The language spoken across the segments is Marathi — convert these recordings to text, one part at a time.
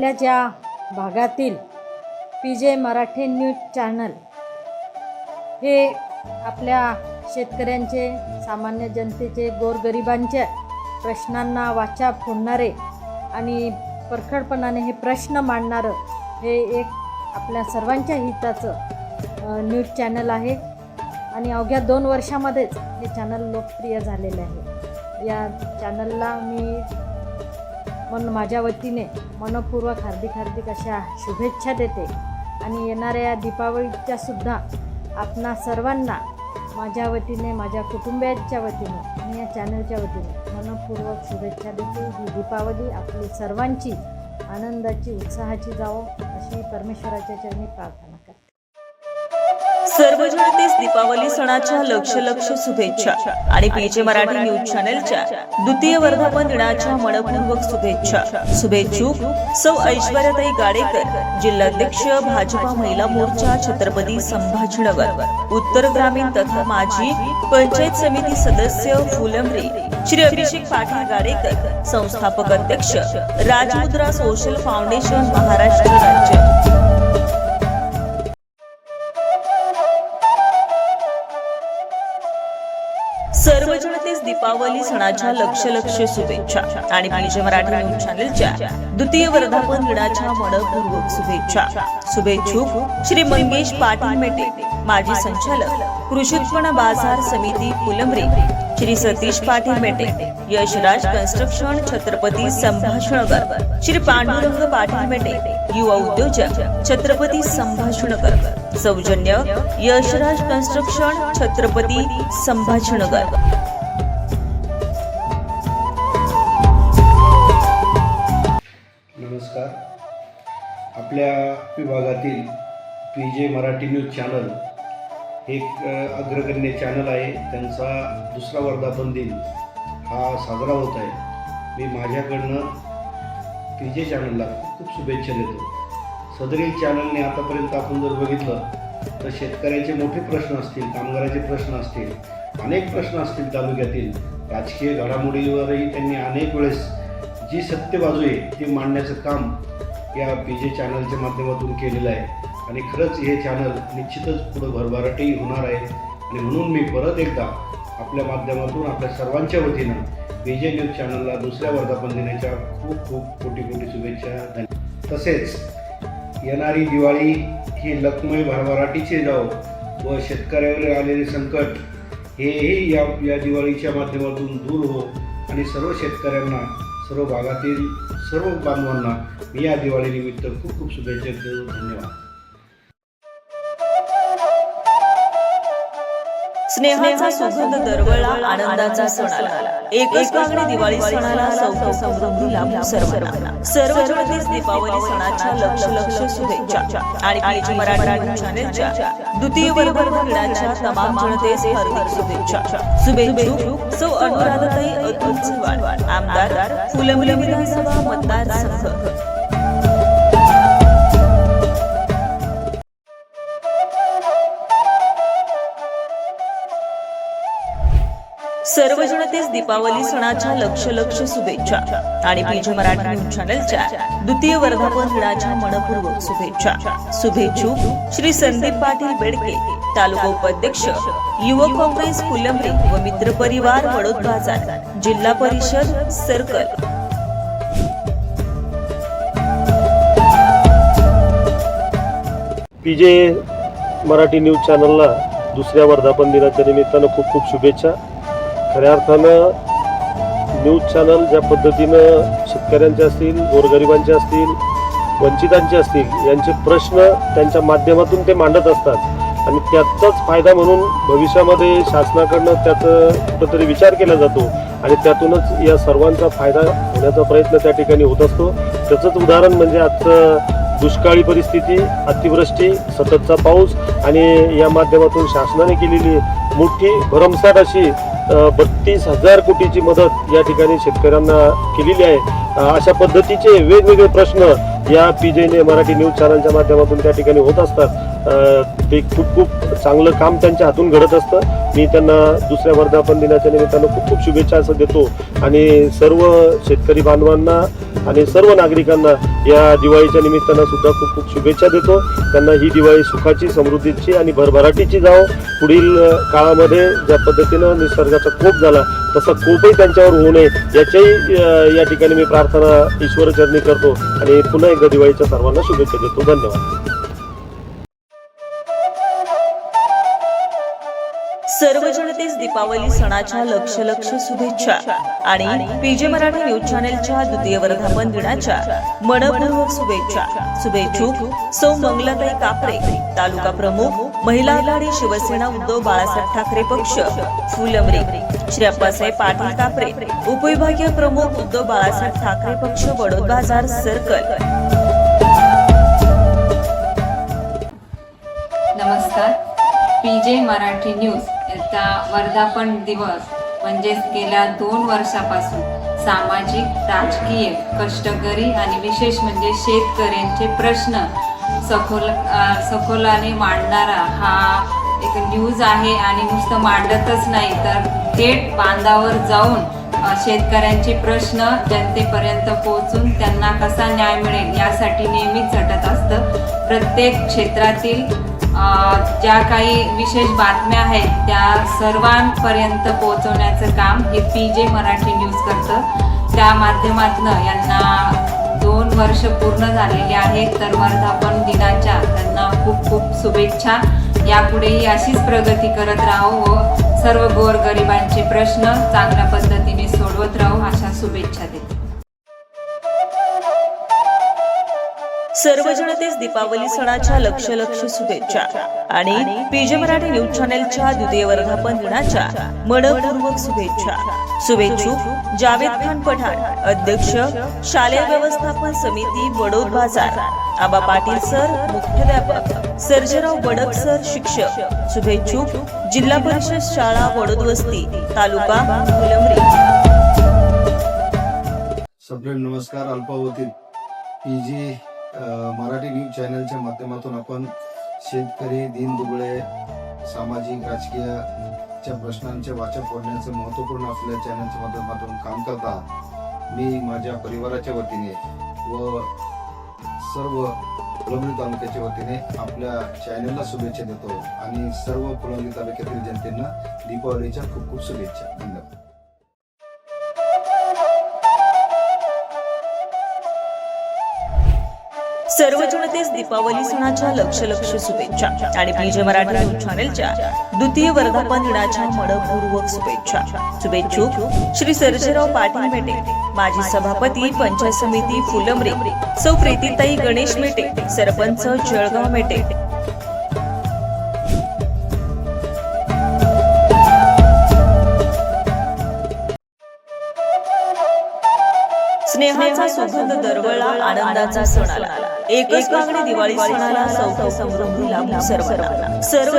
आपल्याच्या भागातील पी जे मराठी न्यूज चॅनल हे आपल्या शेतकऱ्यांचे सामान्य जनतेचे गोरगरिबांच्या प्रश्नांना वाचा फोडणारे आणि परखडपणाने हे प्रश्न मांडणारं हे एक आपल्या सर्वांच्या हिताचं न्यूज चॅनल आहे. आणि अवघ्या दोन वर्षामध्येच हे चॅनल लोकप्रिय झालेले आहे. या चॅनलला मी मन माझ्या वतीने मनपूर्वक हार्दिक हार्दिक अशा शुभेच्छा देते. आणि येणाऱ्या दीपावलीच्या सुद्धा आपणा सर्वांना माझ्या वतीने माझ्या कुटुंबियांच्या वतीने आणि या चॅनलच्या वतीने मनपूर्वक शुभेच्छा देते. ही दीपावली आपली सर्वांची आनंदाची उत्साहाची जावो अशी परमेश्वराच्या चरणी प्रार्थना करते. सर्व जनतेस दीपावली सणाच्या लक्ष लक्ष शुभेच्छा. आणि पीजे मराठी न्यूज चॅनलच्या द्वितीय वर्धापन दिनाच्या मनपूर्वक शुभेच्छा. शुभेच्छुक सौ ऐश्वर्याताई गाडेकर जिल्हाध्यक्ष भाजपा महिला मोर्चा छत्रपती संभाजीनगर. उत्तर ग्रामीण तथा माजी पंचायत समिती सदस्य फुलंब्री श्री अभिषेक पाटील गाडेकर संस्थापक अध्यक्ष राजमुद्रा सोशल फाउंडेशन महाराष्ट्र राज्य. दीपावली सणाच्या लक्ष लक्ष शुभेच्छा. आणि पीजे मराठी न्यूज चॅनलच्या द्वितीय वर्धापन दिनाच्या मनपूर्वक शुभेच्छा. शुभेच्छुक श्री मंगेश पाटील मेटे माजी संचालक कृषी उत्पन्न बाजार समिती फुलंबरे श्री सतीश पाटील मेटे यशराज कन्स्ट्रक्शन छत्रपती संभाषणगर श्री पांडुरंग पाटील मेटे युवा उद्योजक छत्रपती संभाषणगर सौजन्य यशराज कन्स्ट्रक्शन छत्रपती संभाषणकर आपल्या विभागातील पी जे मराठी न्यूज चॅनल एक अग्रगण्य चॅनल आहे. त्यांचा दुसरा वर्धापन दिन हा साजरा होत आहे. मी माझ्याकडनं पी जे चॅनलला खूप खूप शुभेच्छा देतो. सदरील चॅनलने आतापर्यंत आपण जर बघितलं तर शेतकऱ्याचे मोठे प्रश्न असतील कामगाराचे प्रश्न असतील अनेक प्रश्न असतील तालुक्यातील. राजकीय घडामोडीवरही त्यांनी अनेक वेळेस जी सत्य बाजू आहे ती मांडण्याचं काम या पी जे चॅनलच्या माध्यमातून केलेलं आहे. आणि खरंच हे चॅनल निश्चितच पुढं भरभराटही होणार आहे. आणि म्हणून मी परत एकदा आपल्या माध्यमातून आपल्या सर्वांच्या वतीनं पी जे न्यूज चॅनलला दुसऱ्या वर्धापन दिनाच्या खूप खूप कोटी कोटी शुभेच्छा धन्यवाद. तसेच येणारी दिवाळी ही लखमय भरभराटीचे जाव व शेतकऱ्यावर आलेले संकट हेही या या दिवाळीच्या माध्यमातून दूर हो आणि सर्व शेतकऱ्यांना सर्व भागातील सर्व बांधवांना मी या दिवाळीनिमित्त खूप खूप शुभेच्छा देतो. धन्यवाद. स्नेहाचा सुगंध दरवळला आनंदाचा सण आला. एकच मागणी दिवाळी सणाला सौख्य समृद्धी लाभो सर्वांना. सर्व जनतेस दीपावली सणाच्या लक्ष लक्ष शुभेच्छा आणि आईची मराठी चॅनेलच्या द्वितीय वर्धापन दिनाच्या तमाम जनतेस हार्दिक शुभेच्छा. शुभेच्छुक. सौ अनुराधाताई अतुल आमदार फुलंब्री विधानसभा मतदारसंघ. दीपावली सणाच्या लक्ष लक्ष शुभेच्छा आणि पीजे मराठी न्यूज चॅनलच्या द्वितीय वर्धापन दिनाच्या मनपूर्वक शुभेच्छा. शुभेच्छुक श्री संदीप पाटील बेडके तालुका उपाध्यक्ष युवक काँग्रेस फुलंब्री व मित्र परिवार वडोद बाजार जिल्हा परिषद सर्कल. पीजे मराठी न्यूज चॅनलला दुसऱ्या वर्धापन दिनाच्या निमित्तानं खूप खूप शुभेच्छा. खऱ्या अर्थानं न्यूज चॅनल ज्या पद्धतीनं शेतकऱ्यांचे असतील गोरगरिबांचे असतील वंचितांचे असतील यांचे प्रश्न त्यांच्या माध्यमातून ते मांडत असतात. आणि त्याचाच फायदा म्हणून भविष्यामध्ये शासनाकडनं त्याचं कुठंतरी विचार केला जातो. आणि त्यातूनच या सर्वांचा फायदा होण्याचा प्रयत्न त्या ठिकाणी होत असतो. त्याचंच उदाहरण म्हणजे आजचं दुष्काळी परिस्थिती अतिवृष्टी सततचा पाऊस आणि या माध्यमातून शासनाने केलेली मोठी भरमसाट अशी बत्तीस हजार कोटीची मदत या ठिकाणी शेतकऱ्यांना केलेली आहे. अशा पद्धतीचे वेगवेगळे प्रश्न या पी जेने मराठी न्यूज चॅनलच्या माध्यमातून त्या ठिकाणी होत असतात. ते खूप खूप चांगलं काम त्यांच्या हातून घडत असतं. मी त्यांना दुसऱ्या वर्धापन दिनाच्या निमित्तानं खूप खूप शुभेच्छा असं देतो. आणि सर्व शेतकरी बांधवांना आणि सर्व नागरिकांना या दिवाळीच्या निमित्तानं सुद्धा खूप खूप शुभेच्छा देतो. त्यांना ही दिवाळी सुखाची समृद्धीची आणि भरभराटीची जावं. पुढील काळामध्ये ज्या पद्धतीनं निसर्गाचा कोप झाला तसा कोपही त्यांच्यावर होऊ नये याच्याही या ठिकाणी मी प्रार्थना ईश्वरचरणी करतो आणि पुन्हा एकदा दिवाळीच्या सर्वांना शुभेच्छा देतो. धन्यवाद. सर्व जनतेस दीपावली सणाच्या लक्ष लक्ष शुभेच्छा. आणि पीजे मराठी न्यूज चॅनेलच्या द्वितीय वर्धापन दिनाच्या मनपूर्वक शुभेच्छा. शुभेच्छुक सौ मंगलाताई कापरे तालुका प्रमुख महिला आघाडी शिवसेना उद्धव बाळासाहेब ठाकरे पक्ष फुलमरे श्री अप्पासाहेब पाटील कापरे उपविभागीय प्रमुख उद्धव बाळासाहेब ठाकरे पक्ष वडोद बाजार सर्कल. नमस्कार. पीजे मराठी न्यूज याचा वर्धापन दिवस म्हणजेच गेल्या दोन वर्षापासून सामाजिक राजकीय कष्टकरी आणि विशेष म्हणजे शेतकऱ्यांचे प्रश्न सखोल सखोलाने मांडणारा हा एक न्यूज आहे आणि नुसतं मांडतच नाही तर थेट बांधावर जाऊन शेतकऱ्यांचे प्रश्न जनतेपर्यंत पोहोचून त्यांना कसा न्याय मिळेल यासाठी नेहमीच झटत असतं. प्रत्येक क्षेत्रातील ज्या काही विशेष बातम्या आहेत त्या सर्वांपर्यंत पोहोचवण्याचं काम हे पी जे मराठी न्यूज करतं. त्या माध्यमातून यांना दोन वर्ष पूर्ण झालेली आहेत तर वर्धापन दिनाच्या त्यांना खूप खूप शुभेच्छा. यापुढेही अशीच प्रगती करत राहू व सर्व गोरगरिबांचे प्रश्न चांगल्या पद्धतीने सोडवत राहू अशा शुभेच्छा देते. सर्व जनतेस दीपावली सणाच्या लक्ष लक्ष शुभेच्छा आणि पीजे मराठी न्यूज चॅनेलच्या द्वितीय वर्धापन दिनाच्या मनपूर्वक शुभेच्छा शुभेच्छुक जावेद खान पठाण अध्यक्ष शालेय व्यवस्थापन समिती वडोद बाजार. आबा पाटील सर मुख्याध्यापक. सर्जराव बडक सर शिक्षक. शुभेच्छुक जिल्हा परिषद शाळा वडोद वस्ती तालुका नमस्कार अल्पावधीत. पी जी मराठी न्यूज चॅनलच्या माध्यमातून आपण शेतकरी दीनदुबळे सामाजिक राजकीयच्या प्रश्नांचे वाचक फोडण्याचं महत्त्वपूर्ण असलेल्या चॅनलच्या माध्यमातून काम करता मी माझ्या परिवाराच्या वतीने व सर्व फुलंब्री तालुक्याच्या वतीने आपल्या चॅनलला शुभेच्छा देतो आणि सर्व फुलंब्री तालुक्यातील जनतेना दीपावलीच्या खूप खूप शुभेच्छा. धन्यवाद. सर्व जनतेस दीपावली सणाच्या लक्ष लक्ष शुभेच्छा. आणि पीजे मराठी न्यूज चॅनेलच्या द्वितीय वर्धापन दिनाच्या मनपूर्वक शुभेच्छा. शुभेच्छुक श्री सर्जेराव पाटील मेटे माजी सभापती पंचायत समिती फुलमरे सौ प्रीतीताई गणेश मेटे सरपंच जळगाव मेटे. स्नेहाचा सुगंध दरवळला आनंदाचा सण आला. एकच मागणी दिवाळी सणाला सौख्य समृद्धी लाभू सर्वांना. सर्व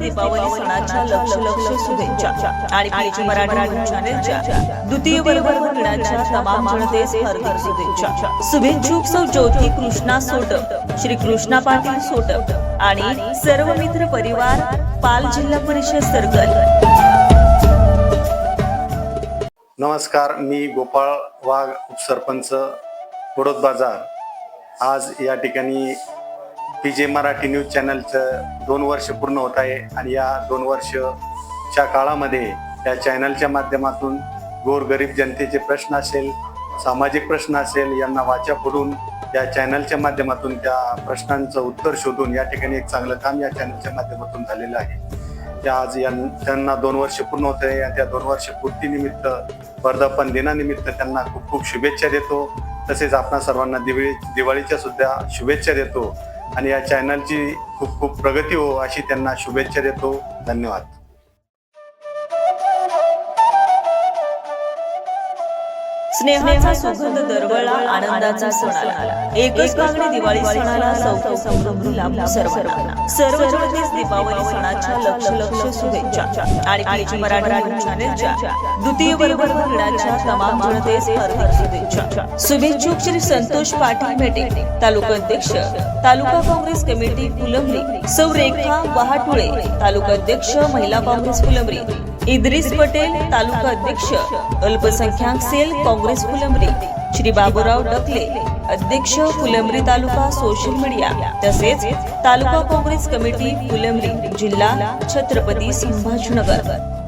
दीपावली सणाच्या लक्ष लक्ष शुभेच्छा. आणि पीजी मराठी चॅनेलच्या द्वितीय वर्धापन दिनाच्या तमाम जनतेस हार्दिक शुभेच्छा. शुभेच्छुक सौ ज्योती कृष्णा सोटक श्री कृष्णा पाटील सोटक आणि सर्व मित्र परिवार पाल जिल्हा परिषद सर्कल नमस्कार मी गोपाळ वाघ उपसरपंच वडोद बाजार. आज या ठिकाणी पी जे मराठी न्यूज चॅनलचं दोन वर्ष पूर्ण होत आहे आणि या दोन वर्षच्या काळामध्ये या चॅनलच्या माध्यमातून गोरगरीब जनतेचे प्रश्न असेल सामाजिक प्रश्न असेल यांना वाचा फोडून या चॅनलच्या माध्यमातून त्या प्रश्नांचं उत्तर शोधून या ठिकाणी एक चांगलं काम या चॅनलच्या माध्यमातून झालेलं आहे. त्या आज या त्यांना दोन वर्ष पूर्ण होत आहे त्या दोन वर्ष पूर्तीनिमित्त वर्धापन दिनानिमित्त त्यांना खूप खूप शुभेच्छा देतो. तसेच आपणा सर्वांना दिवाळी दिवाळीच्या सुद्धा शुभेच्छा देतो. आणि या चॅनलची खूप खूप प्रगती हो अशी त्यांना शुभेच्छा देतो. धन्यवाद. स्नेहाचा सुगंध दरवळला आनंदाचा सण आला. एकच मागणी दिवाळी सणाला सौख्य समृद्धी लाभू सर्वांना. सर्व जनतेस दीपावली सणाच्या लक्ष लक्ष शुभेच्छा आणि पीजी मराठी चॅनेलच्या द्वितीय वर्ग दिनाच्या तमाम जनतेस हार्दिक शुभेच्छा. शुभेच्छुक श्री संतोष पाटील मेटे तालुका अध्यक्ष. तालुका काँग्रेस कमिटी फुलंब्री. सौ रेखा वहाटुळे. तालुका अध्यक्ष महिला काँग्रेस फुलंब्री. इद्रिस पटेल तालुका अध्यक्ष अल्पसंख्याक सेल काँग्रेस फुलंब्री श्री बाबूराव डकले अध्यक्ष फुलंब्री तालुका सोशल मीडिया तसेच तालुका काँग्रेस कमिटी फुलंब्री जिल्हा छत्रपती संभाजीनगर.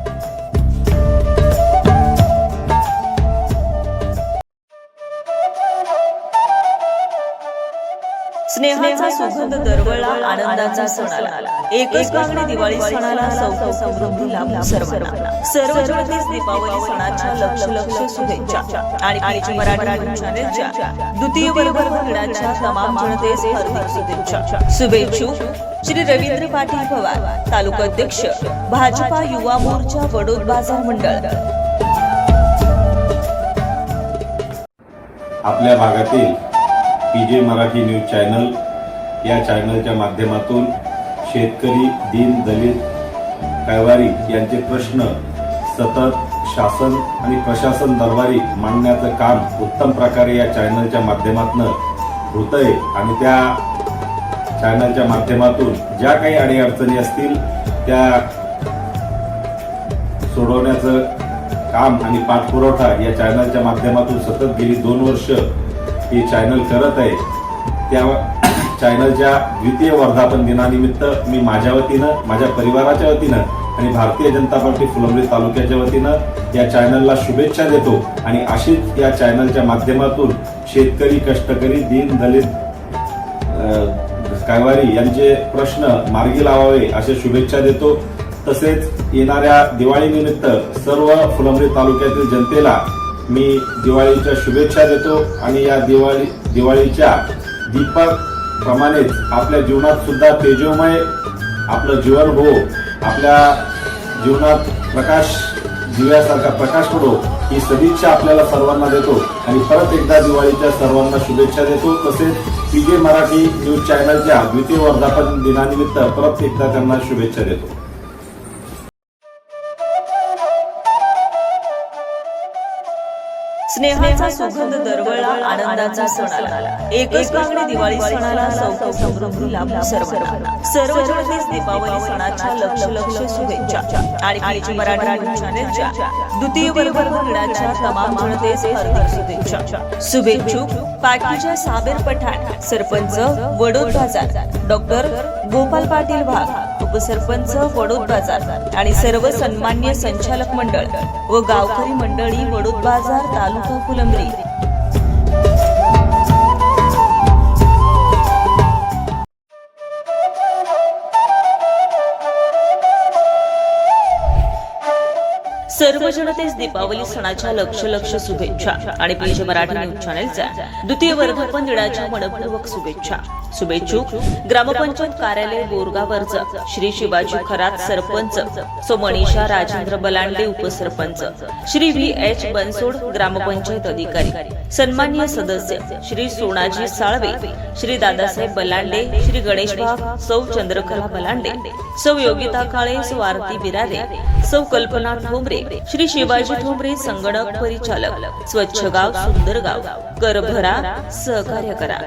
सुगंध दरवळला आनंदाचा सण आला. एकच मागणी दिवाळी सणाला सौख समृद्धी लाभू सर्वांना. सर्व जनतेस दीपावली सणाच्या लक्ष लक्ष शुभेच्छा. आणि पीजी मराठी न्यूज चॅनेलच्या द्वितीय वर्ग दिनाच्या तमाम जनतेस हार्दिक शुभेच्छा. शुभेच्छुक श्री रवींद्र पाटील पवार तालुका अध्यक्ष भाजपा युवा मोर्चा वडोद बाजार मंडळ. आपल्या भागातील पी जे मराठी न्यूज चॅनल या चॅनलच्या माध्यमातून शेतकरी दीन दलित कैवारी यांचे प्रश्न सतत शासन आणि प्रशासन दरबारी मांडण्याचं काम उत्तम प्रकारे या चॅनलच्या माध्यमातून होतंय. आणि त्या चॅनलच्या माध्यमातून ज्या काही अडीअडचणी असतील त्या सोडवण्याचं काम आणि पाठपुरवठा या चॅनलच्या माध्यमातून सतत गेली दोन वर्ष हे चॅनल करत आहे. त्या चॅनलच्या द्वितीय वर्धापन दिनानिमित्त मी माझ्या वतीनं माझ्या परिवाराच्या वतीनं आणि भारतीय जनता पार्टी फुलंब्री तालुक्याच्या वतीनं या चॅनलला शुभेच्छा देतो आणि अशीच या चॅनलच्या माध्यमातून शेतकरी कष्टकरी दीन दलित कायवारी यांचे प्रश्न मार्गी लावावे अशा शुभेच्छा देतो. तसेच येणाऱ्या दिवाळीनिमित्त सर्व फुलंब्री तालुक्यातील जनतेला मी दिवाळीच्या शुभेच्छा देतो आणि या दिवाळी दिवाळीच्या दीपक प्रमाणेच आपल्या जीवनात सुद्धा तेजोमय आपलं जीवन हो आपल्या जीवनात प्रकाश दिव्यासारखा प्रकाश पडो ही सदिच्छा आपल्याला सर्वांना देतो. आणि परत एकदा दिवाळीच्या सर्वांना शुभेच्छा देतो. तसेच पीजे मराठी न्यूज चॅनलच्या द्वितीय वर्धापन दिनानिमित्त परत एकदा त्यांना शुभेच्छा देतो. स्नेहाचा सुगंध दरवळला आनंदाचा सण आला. एकच मागणी दिवाळी सणाला सौख्य समृद्धी लाभू सर्वांना. सर्व जनतेस दीपावली सणाच्या लक्ष लक्ष शुभेच्छा. आणि आईची मराठी चॅनेलच्या द्वितीय वर्ग दिनाच्या तमाम जनतेस हार्दिक शुभेच्छा. शुभेच्छुक पाटीच्या साबेर पठाण सरपंच वडोद बाजार डॉक्टर गोपाल पाटील भाग उपसरपंच वडोद बाजार आणि सर्व सन्मान्य संचालक मंडळ व गावकरी मंडळी वडोद बाजार तालुका फुलंब्री. सर्व जनतेस दीपावली सणाच्या लक्ष लक्ष शुभेच्छा आणि पीज मराठी न्यूज चॅनेलच्या द्वितीय वर्धापन दिनाच्या मनपूर्वक शुभेच्छा. शुभेच्छुक ग्रामपंचायत कार्यालय बोरगावरच श्री शिवाजी खरात सरपंच सो मनीषा राजेंद्र बलांडे उपसरपंच श्री व्ही एच बनसोड ग्रामपंचायत अधिकारी. सन्मान्य सदस्य श्री सोनाजी साळवे श्री दादासाहेब बलांडे श्री गणेश भाग सौ चंद्रकला बलांडे सौ योगिता काळे सौ आरती बिरारे सौ कल्पना ठोंबरे श्री शिवाजी ठोंबरे संगणक परिचालक स्वच्छ गाव सुंदर गाव कर भरा सहकार्य करा.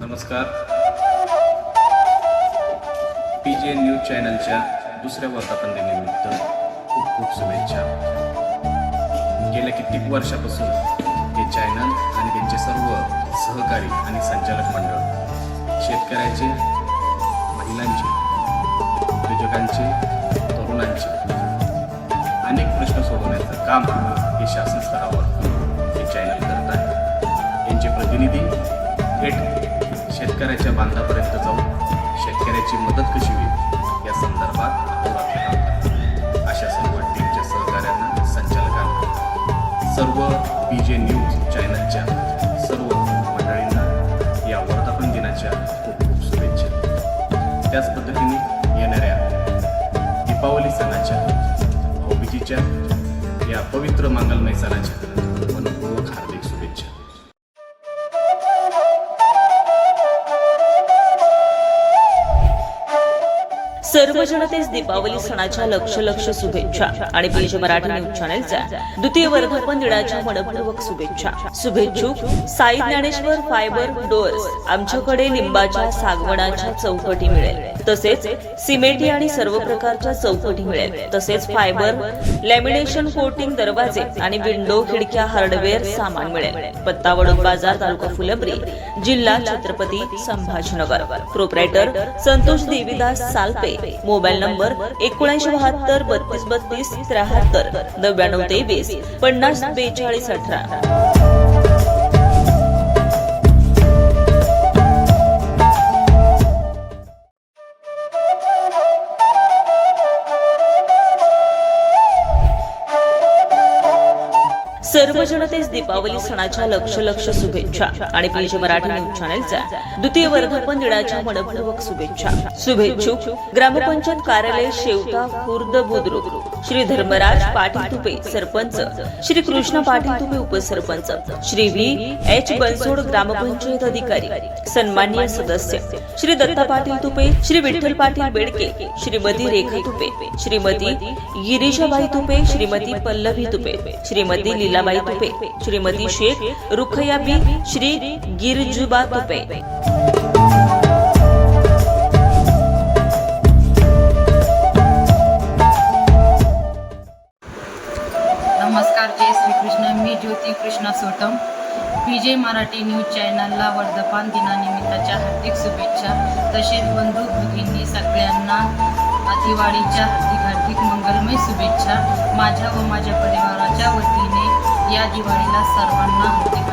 नमस्कार. पी जे न्यूज चॅनलच्या दुसऱ्या वर्धापनदिनानिमित्त खूप खूप शुभेच्छा. गेल्या कित्येक वर्षापासून हे चॅनल आणि त्यांचे सर्व सहकारी आणि संचालक मंडळ शेतकऱ्याचे महिलांचे उद्योजकांचे तरुणांचे अनेक प्रश्न सोडवण्याचं काम हे शासन स्तरावर हे चॅनल करत आहे. यांचे प्रतिनिधी थेट शेतकऱ्याच्या बांधापर्यंत जाऊन शेतकऱ्याची मदत कशी होईल या संदर्भात सर्व पी जे न्यूज चॅनलच्या सर्व मंडळींना या वर्धापन दिनाच्या खूप खूप शुभेच्छा. त्याच पद्धतीने येणाऱ्या दीपावली सणाच्या भाऊबीजीच्या या पवित्र मंगलमय सणाच्या मनपूर्वक हार्दिक सर्व जनतेस दीपावली सणाच्या लक्ष लक्ष शुभेच्छा आणि पीज मराठी न्यूज चॅनलच्या द्वितीय वर्धापन दिनाच्या मनपूर्वक शुभेच्छा. शुभेच्छुक साई ज्ञानेश्वर फायबर डोअर्स. आमच्याकडे लिंबाच्या सागवणाच्या चौकटी मिळेल. तसेच सिमेंटी आणि सर्व प्रकारच्या चौकटी मिळेल. तसेच फायबर लॅमिनेशन कोटिंग दरवाजे आणि विंडो खिडक्या हार्डवेअर सामान मिळेल. पत्ता वडोद बाजार तालुका फुलंब्री जिल्हा Chhatrapati Sambhajinagar. Proprietor Santosh Devidas Salpe. Mobile number एकोणऐंशी बहात्तर बत्तीस बत्तीस त्र्याहत्तर नव्याण्णव तेवीस पन्नास बेचाळीस अठरा. सर्व जनतेस दीपावली सणाच्या लक्ष लक्ष शुभेच्छा. आणि पीजे मराठी न्यूज चॅनलचा द्वितीय वर्धापन दिनाच्या मनपूर्वक शुभेच्छा. शुभेच्छुक ग्रामपंचायत कार्यालय शेवटा खुर्द बुद्रुक. श्री धर्मराज पाटील तुपे सरपंच श्री कृष्ण पाटील तुपे उपसरपंच श्री व्ही एच बनसोड ग्रामपंचायत अधिकारी सन्मान्य सदस्य श्री दत्ता पाटील तुपे श्री विठ्ठल पाटील बेडके श्रीमती रेखा तुपे श्रीमती गिरीशाबाई तुपे श्रीमती पल्लवी तुपे श्रीमती लीलाबाई तुपे श्रीमती शेख रुखयाबी श्री गिरजुबा तुपे. कृष्णा सोटम विजय मराठी न्यूज चॅनलला वर्धपान दिनानिमित्ताच्या हार्दिक शुभेच्छा. तसेच बंधू भगिनी सगळ्यांना दिवाळीच्या हार्दिक हार्दिक मंगलमय शुभेच्छा. माझ्या व माझ्या परिवाराच्या वतीने या दिवाळीला सर्वांना हार्दिक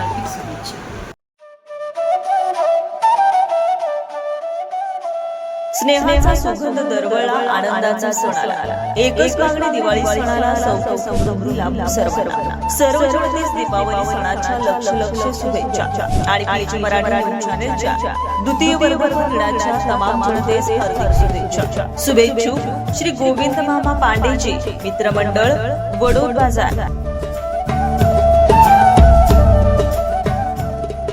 स्नेहाचा सुगंध दरवळला आनंदाचा सण आला. एकच मागणी दिवाळी सणाला सौख्य समृद्धी लाभो सर्वांना सर्व जनतेस दीपावली सणाच्या लक्ष लक्ष शुभेच्छा. आणि आईची मराठी चॅनेलच्या द्वितीय वर्धापन दिनाच्या तमाम जनतेस हार्दिक शुभेच्छा. शुभेच्छुक श्री गोविंद मामा पांडेजी मित्रमंडळ वडोद बाजार.